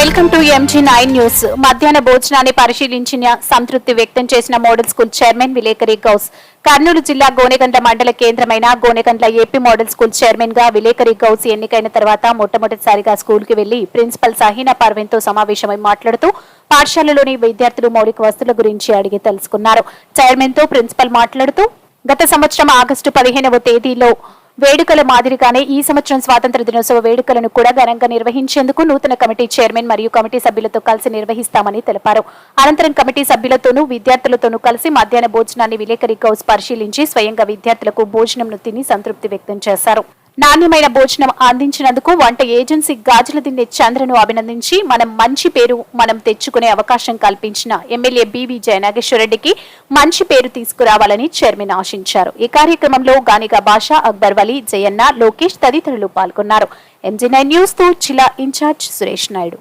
Welcome to MG nine news మధ్యాహ్న భోజనాన్ని పరిశీలించిన సంతృప్తి వ్యక్తం చేసిన మోడల్ స్కూల్ చైర్మన్ విలేకరి గౌస్. కర్నూలు జిల్లా గోనెగండ్ల మండల కేంద్రమైన గోనెగండ్ల ఏపీ మోడల్ స్కూల్ చైర్మన్గా విలేకరి గౌస్ ఎన్నికైన తర్వాత మొట్టమొదటిసారిగా స్కూల్కి వెళ్ళి ప్రిన్సిపల్ సహీనా పర్వీన్తో సమావేశమై మాట్లాడుతూ పాఠశాలలోని విద్యార్థులు మౌలిక వస్తువుల గురించి అడిగి తెలుసుకున్నారు. చైర్మన్తో ప్రిన్సిపల్ మాట్లాడుతూ గత సంవత్సరం ఆగస్టు పదిహేనవ తేదీలో వేడుకల మాదిరిగానే ఈ సంవత్సరం స్వాతంత్ర దినోత్సవ వేడుకలను కూడా ఘనంగా నిర్వహించేందుకు నూతన కమిటీ చైర్మన్ మరియు కమిటీ సభ్యులతో కలిసి నిర్వహిస్తామని తెలిపారు. అనంతరం కమిటీ సభ్యులతోనూ విద్యార్థులతోనూ కలిసి మధ్యాహ్న భోజనాన్ని విలేకరి గౌస్ పరిశీలించి స్వయంగా విద్యార్థులకు భోజనంను తిని సంతృప్తి వ్యక్తం చేశారు. నాణ్యమైన భోజనం అందించినందుకు వంట ఏజెన్సీ గాజుల దిన్నె చంద్రను అభినందించి మనం మంచి పేరు మనం తెచ్చుకునే అవకాశం కల్పించిన ఎమ్మెల్యే బివి జయనాగేశ్వరరెడ్డికి మంచి పేరు తీసుకురావాలని చైర్మన్ ఆశించారు. ఈ కార్యక్రమంలో గానిగా భాష అక్బర్ వలి జయన్న లోకేష్ తదితరులు పాల్గొన్నారు. ఎంజీ నైన్ న్యూస్తో చిలా ఇన్ఛార్జ్ సురేష్ నాయుడు.